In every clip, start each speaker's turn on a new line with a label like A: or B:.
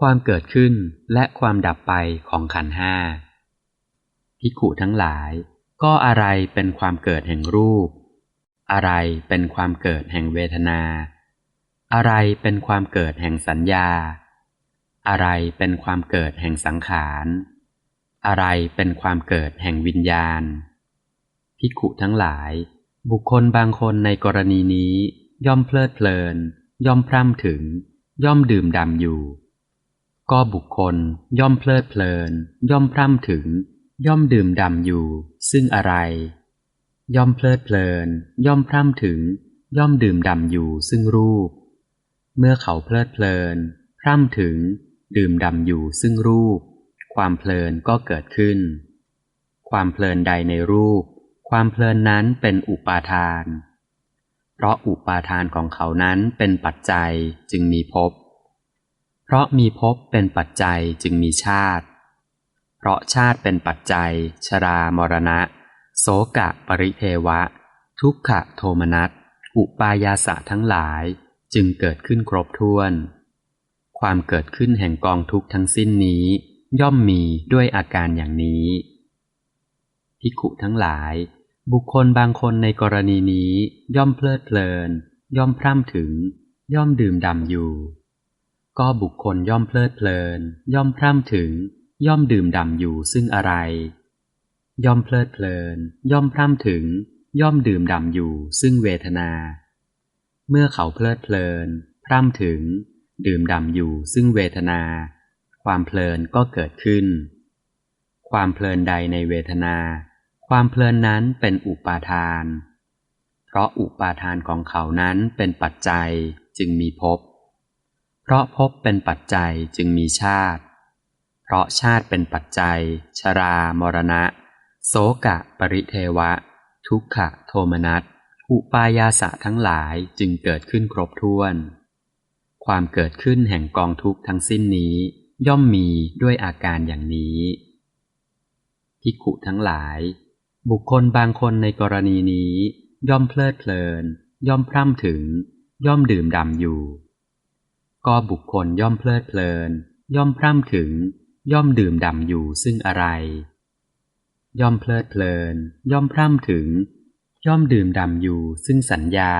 A: ความเกิดขึ้นและความดับไปของขันห้าพิขุทั้งหลาย ก็อะไรเป็นความเกิดแห่งรูป อะไรเป็นความเกิดแห่งเวทนา อะไรเป็นความเกิดแห่งสัญญา อะไรเป็นความเกิดแห่งสังขาร อะไรเป็นความเกิดแห่งวิญญาณพิขุทั้งหลาย บุคคลบางคนในกรณีนี้ ย่อมเพลิดเพลิน ย่อมพร่ำถึง ย่อมดื่มดำอยู่ ก็บุคคล ย่อมเพลิดเพลิน ย่อมพร่ำถึง ย่อมดื่มดำอยู่ ซึ่งอะไร ย่อมเพลิดเพลิน ย่อมพร่ำถึง ย่อมดื่มดำอยู่ซึ่งรูป เมื่อเขาเพลิดเพลิน พร่ำถึง ดื่มดำอยู่ซึ่งรูป ความเพลินก็เกิดขึ้น ความเพลินใดในรูป ความเพลินนั้นเป็นอุปาทาน เพราะอุปาทานของเขานั้นเป็นปัจจัยจึงมีภพ เพราะมีภพเป็นปัจจัยจึงมีชาติ เพราะชาติเป็นปัจจัย ชรามรณะ โสกะปริเทวะ ทุกขะโทมนัส อุปายาสะทั้งหลายจึงเกิดขึ้นครบถ้วน ความเกิดขึ้นแห่งกองทุกข์ทั้งสิ้นนี้ ย่อมมีด้วยอาการอย่างนี้ พิขุทั้งหลาย บุคคลบางคนในกรณีนี้ย่อมเพลิดเพลิน ย่อมพร่ำถึง ย่อมดื่มดำอยู่ ก็บุคคลย่อมเพลิดเพลิน ย่อมพร่ำถึง ย่อมดื่มด่ำอยู่ซึ่งอะไร ย่อมเพลิดเพลิน ย่อมพร่ำถึง ย่อมดื่มด่ำอยู่ซึ่งเวทนา เมื่อเขาเพลิดเพลิน พร่ำถึง ดื่มด่ำอยู่ซึ่งเวทนา ความเพลินก็เกิดขึ้น ความเพลินใดในเวทนา ความเพลินนั้นเป็นอุปาทาน เพราะอุปาทานของเขานั้นเป็นปัจจัยจึงมีภพ เพราะภพเป็นปัจจัยจึงมีชาติ เพราะชาติเป็นปัจจัย ชรามรณะ โสกะปริเทวะ ทุกขะโทมนัสอุปายาสะทั้งหลายจึงเกิดขึ้นครบถ้วน ความเกิดขึ้นแห่งกองทุกข์ทั้งสิ้นนี้ ย่อมมีด้วยอาการอย่างนี้พิขุทั้งหลาย บุคคลบางคนในกรณีนี้ ย่อมเพลิดเพลิน ย่อมพร่ำถึง ย่อมดื่มดำอยู่ ก็บุคคลย่อมเพลิดเพลิน ย่อมพร่ำถึง ย่อมดื่มดำอยู่ซึ่งอะไร ย่อมเพลิดเพลิน ย่อมพร่ำถึง ย่อมดื่มดำอยู่ซึ่งสัญญา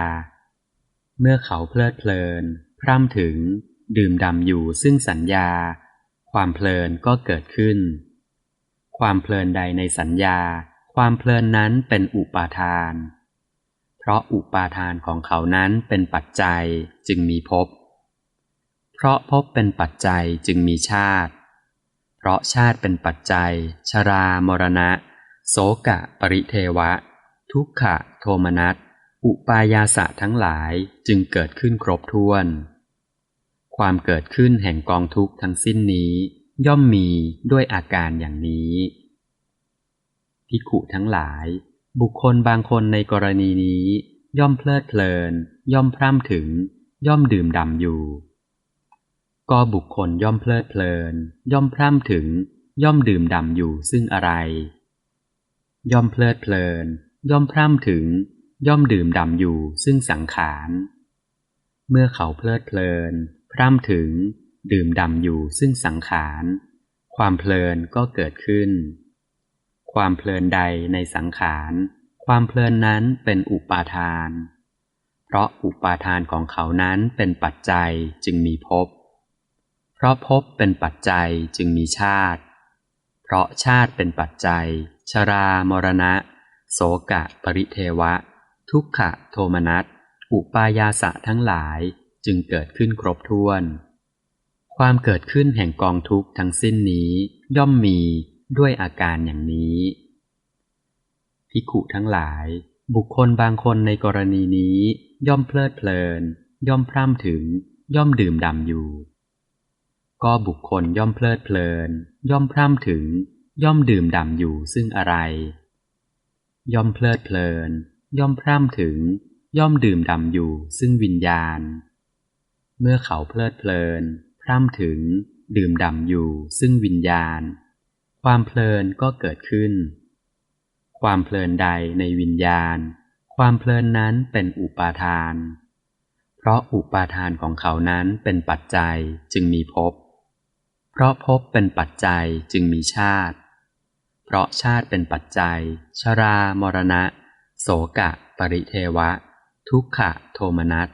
A: เมื่อเขาเพลิดเพลิน พร่ำถึง ดื่มดำอยู่ซึ่งสัญญา ความเพลินก็เกิดขึ้น ความเพลินใดในสัญญา ความเพลินนั้นเป็นอุปาทาน เพราะอุปาทานของเขานั้นเป็นปัจจัยจึงมีภพ เพราะภพเป็นปัจจัยจึงมีชาติ เพราะชาติเป็นปัจจัย ชรามรณะ โสกะปริเทวะ ทุกขะโทมนัส อุปายาสะทั้งหลายจึงเกิดขึ้นครบถ้วน ความเกิดขึ้นแห่งกองทุกข์ทั้งสิ้นนี้ ย่อมมีด้วยอาการอย่างนี้พิขุทั้งหลาย บุคคลบางคนในกรณีนี้ ย่อมเพลิดเพลิน ย่อมพร่ำถึง ย่อมดื่มดำอยู่ ก็บุคคลย่อมเพลิดเพลิน ย่อมพร่ำถึง ย่อมดื่มดำอยู่ซึ่งอะไร ย่อมเพลิดเพลิน ย่อมพร่ำถึง ย่อมดื่มดำอยู่ซึ่งสังขาร เมื่อเขาเพลิดเพลิน พร่ำถึง ดื่มดำอยู่ซึ่งสังขาร ความเพลินก็เกิดขึ้น ความเพลินใดในสังขาร ความเพลินนั้นเป็นอุปาทาน เพราะอุปาทานของเขานั้นเป็นปัจจัยจึงมีภพ เพราะภพเป็นปัจจัยจึงมีชาติ เพราะชาติเป็นปัจจัย ชรามรณะ โสกะปริเทวะ ทุกขะโทมนัสอุปายาสะทั้งหลายจึงเกิดขึ้นครบถ้วน ความเกิดขึ้นแห่งกองทุกข์ทั้งสิ้นนี้ย่อมมีด้วยอาการอย่างนี้ พิขุทั้งหลาย บุคคลบางคนในกรณีนี้ย่อมเพลิดเพลิน ย่อมพร่ำถึง ย่อมดื่มดำอยู่ ก็บุคคลย่อมเพลิดเพลิน ย่อมพร่ำถึง ย่อมดื่มด่ำอยู่ซึ่งอะไร ย่อมเพลิดเพลิน ย่อมพร่ำถึง ย่อมดื่มด่ำอยู่ซึ่งวิญญาณ เมื่อเขาเพลิดเพลิน พร่ำถึง ดื่มด่ำอยู่ซึ่งวิญญาณ ความเพลินก็เกิดขึ้น ความเพลินใดในวิญญาณ ความเพลินนั้นเป็นอุปาทาน เพราะอุปาทานของเขานั้นเป็นปัจจัยจึงมีภพ เพราะภพเป็นปัจจัยจึงมีชาติ เพราะชาติเป็นปัจจัย ชรามรณะ โสกะ ปริเทวะ ทุกขะ โทมนัส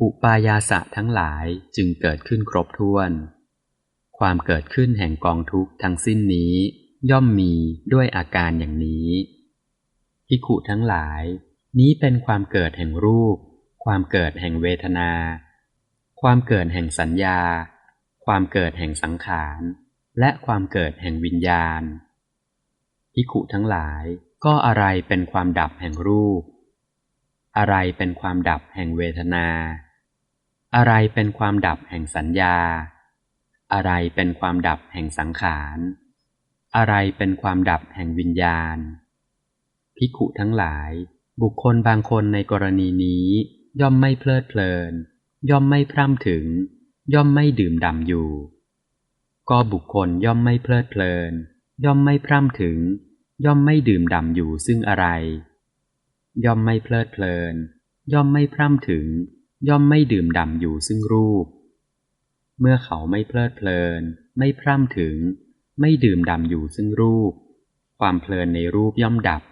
A: อุปายาสะทั้งหลายจึงเกิดขึ้นครบถ้วน ความเกิดขึ้นแห่งกองทุกข์ทั้งสิ้นนี้ ย่อมมีด้วยอาการอย่างนี้พิขุทั้งหลาย นี้เป็นความเกิดแห่งรูป ความเกิดแห่งเวทนา ความเกิดแห่งสัญญา ความเกิดแห่งสังขาร และความเกิดแห่งวิญญาณพิขุทั้งหลายก็อะไรเป็นความดับแห่งรูป อะไรเป็นความดับแห่งเวทนา อะไรเป็นความดับแห่งสัญญา อะไรเป็นความดับแห่งสังขาร อะไรเป็นความดับแห่งวิญญาณภิขุทั้งหลายบุคคลบางคนในกรณีนี้ ย่อมไม่เพลิดเพลิน ย่อมไม่พร่ำถึง ย่อมไม่ดื่มด่ำอยู่ ก็บุคคลย่อมไม่เพลิดเพลิน ย่อมไม่พร่ำถึง ย่อมไม่ดื่มด่ำอยู่ซึ่งอะไร ย่อมไม่เพลิดเพลิน ย่อมไม่พร่ำถึง ย่อมไม่ดื่มด่ำอยู่ซึ่งรูป เมื่อเขาไม่เพลิดเพลิน ไม่พร่ำถึง ไม่ดื่มด่ำอยู่ซึ่งรูป ความเพลินในรูปย่อมดับ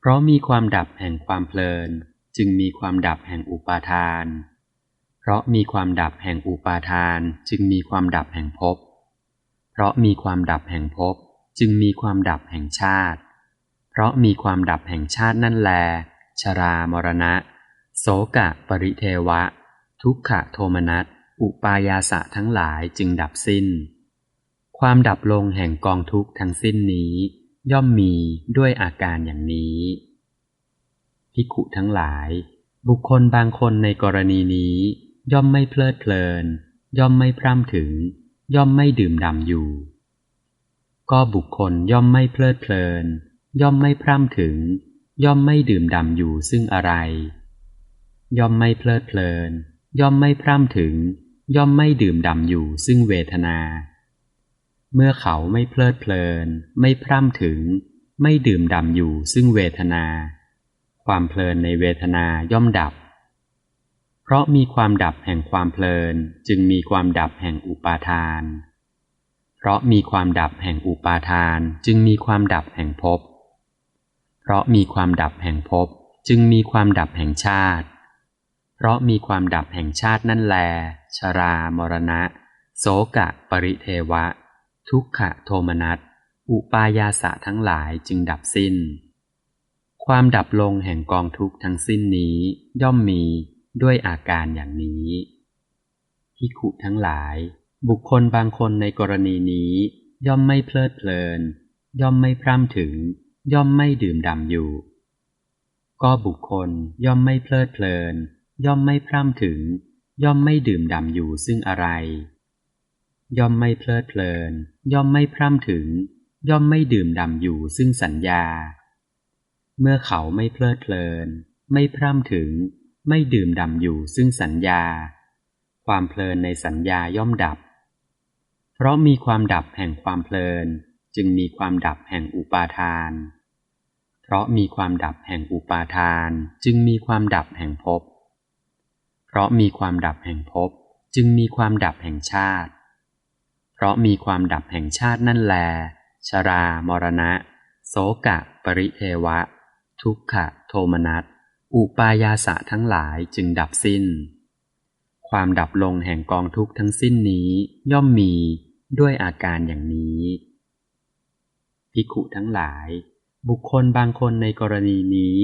A: เพราะมีความดับแห่งความเพลิน จึงมีความดับแห่งอุปาทาน เพราะมีความดับแห่งอุปาทานจึงมีความดับแห่งภพ เพราะมีความดับแห่งภพจึงมีความดับแห่งชาติ เพราะมีความดับแห่งชาตินั่นแล ชรามรณะ โสกะปริเทวะ ทุกขะโทมนัส อุปายาสะทั้งหลายจึงดับสิ้น ความดับลงแห่งกองทุกข์ทั้งสิ้นนี้ ย่อมมีด้วยอาการอย่างนี้พิกุทั้งหลาย บุคคลบางคนในกรณีนี้ ย่อมไม่เพลิดเพลิน ย่อมไม่พร่ำถึง ย่อมไม่ดื่มด่ำอยู่ ก็บุคคลย่อมไม่เพลิดเพลิน ย่อมไม่พร่ำถึง ย่อมไม่ดื่มด่ำอยู่ซึ่งอะไร ย่อมไม่เพลิดเพลิน ย่อมไม่พร่ำถึง ย่อมไม่ดื่มด่ำอยู่ซึ่งเวทนา เมื่อเขาไม่เพลิดเพลิน ไม่พร่ำถึง ไม่ดื่มด่ำอยู่ซึ่งเวทนา ความเพลินในเวทนาย่อมดับ เพราะมีความดับแห่งความเพลิน จึงมีความดับแห่งอุปาทาน เพราะมีความดับแห่งอุปาทาน จึงมีความดับแห่งภพ เพราะมีความดับแห่งภพ จึงมีความดับแห่งชาติ เพราะมีความดับแห่งชาตินั่นแล ชรามรณะ โสกะปริเทวะ ทุกขะโทมนัส อุปายาสะทั้งหลายจึงดับสิ้น ความดับลงแห่งกองทุกข์ทั้งสิ้นนี้ย่อมมี ด้วยอาการอย่างนี้ที่ขุทั้งหลาย บุคคลบางคนในกรณีนี้ ย่อมไม่เพลิดเพลิน ย่อมไม่พร่ำถึง ย่อมไม่ดื่มด่ำอยู่ ก็บุคคลย่อมไม่เพลิดเพลิน ย่อมไม่พร่ำถึง ย่อมไม่ดื่มด่ำอยู่ซึ่งอะไร ย่อมไม่เพลิดเพลิน ย่อมไม่พร่ำถึง ย่อมไม่ดื่มด่ำอยู่ซึ่งสัญญา เมื่อเขาไม่เพลิดเพลิน ไม่พร่ำถึง ไม่ดื่มด่ำอยู่ซึ่งสัญญา ความเพลินในสัญญาย่อมดับ เพราะมีความดับแห่งความเพลิน จึงมีความดับแห่งอุปาทาน เพราะมีความดับแห่งอุปาทาน จึงมีความดับแห่งภพ เพราะมีความดับแห่งภพจึงมีความดับแห่งชาติ เพราะมีความดับแห่งชาตินั่นแล ชรา มรณะ โสกะ ปริเทวะ ทุกขะ โทมนัส อุปายาสะทั้งหลายจึงดับสิ้น ความดับลงแห่งกองทุกข์ทั้งสิ้นนี้ย่อมมีด้วยอาการอย่างนี้พิกุทั้งหลาย บุคคลบางคนในกรณีนี้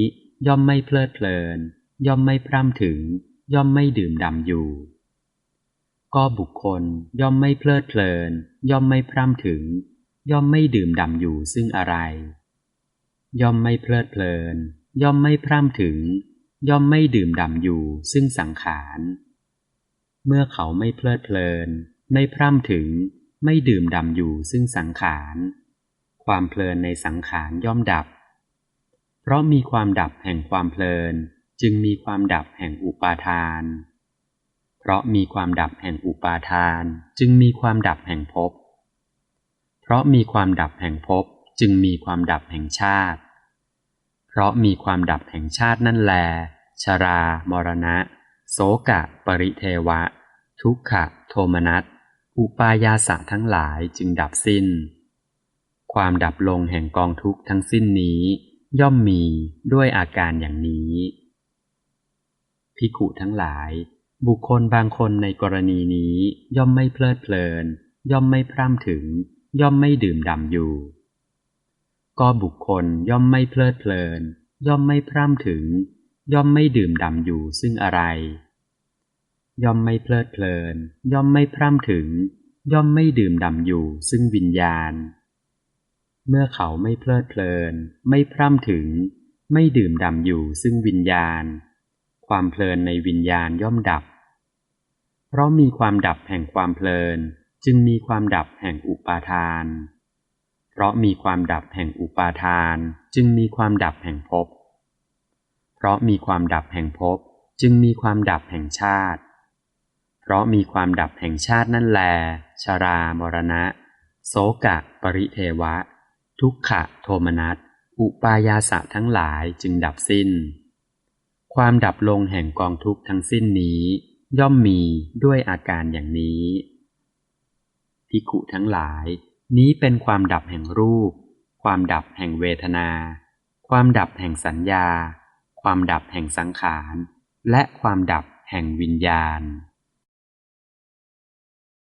A: ย่อมไม่เพลิดเพลิน ย่อมไม่พร่ำถึง ย่อมไม่ดื่มด่ำอยู่ ก็บุคคลย่อมไม่เพลิดเพลิน ย่อมไม่พร่ำถึง ย่อมไม่ดื่มด่ำอยู่ซึ่งอะไร ย่อมไม่เพลิดเพลิน ย่อมไม่พร่ำถึง ย่อมไม่ดื่มด่ำอยู่ซึ่งสังขาร เมื่อเขาไม่เพลิดเพลิน ไม่พร่ำถึง ไม่ดื่มด่ำอยู่ซึ่งสังขาร ความเพลินในสังขารย่อมดับ เพราะมีความดับแห่งความเพลิน จึงมีความดับแห่งอุปาทาน เพราะมีความดับแห่งอุปาทาน จึงมีความดับแห่งภพ เพราะมีความดับแห่งภพจึงมีความดับแห่งชาติ เพราะมีความดับแห่งชาตินั่นแล ชรา มรณะ โสกะ ปริเทวะ ทุกขะ โทมนัส อุปายาสะทั้งหลายจึงดับสิ้น ความดับลงแห่งกองทุกข์ทั้งสิ้นนี้ ย่อมมีด้วยอาการอย่างนี้ พิขุทั้งหลาย บุคคลบางคนในกรณีนี้ย่อมไม่เพลิดเพลิน ย่อมไม่พร่ำถึง ย่อมไม่ดื่มดำอยู่ ก็บุคคลย่อมไม่เพลิดเพลิน ย่อมไม่พร่ำถึง ย่อมไม่ดื่มด่ำอยู่ซึ่งอะไร ย่อมไม่เพลิดเพลิน ย่อมไม่พร่ำถึง ย่อมไม่ดื่มด่ำอยู่ซึ่งวิญญาณ เมื่อเขาไม่เพลิดเพลิน ไม่พร่ำถึง ไม่ดื่มด่ำอยู่ซึ่งวิญญาณ ความเพลินในวิญญาณย่อมดับ เพราะมีความดับแห่งความเพลิน จึงมีความดับแห่งอุปาทาน ราะมีความดับแห่งอุปาทาน จึงมีความดับแห่งภพ เพราะมีความดับแห่งภพ จึงมีความดับแห่งชาติ เพราะมีความดับแห่งชาตินั่นแล ชรามรณะ โสกะ ปริเทวะ ทุกขะโทมนัส อุปายาสะทั้งหลายจึงดับสิ้น ความดับลงแห่งกองทุกข์ทั้งสิ้นนี้ ย่อมมีด้วยอาการอย่างนี้พิกุทั้งหลาย นี้เป็นความดับแห่งรูป ความดับแห่งเวทนา ความดับแห่งสัญญา ความดับแห่งสังขาร และความดับแห่งวิญญาณ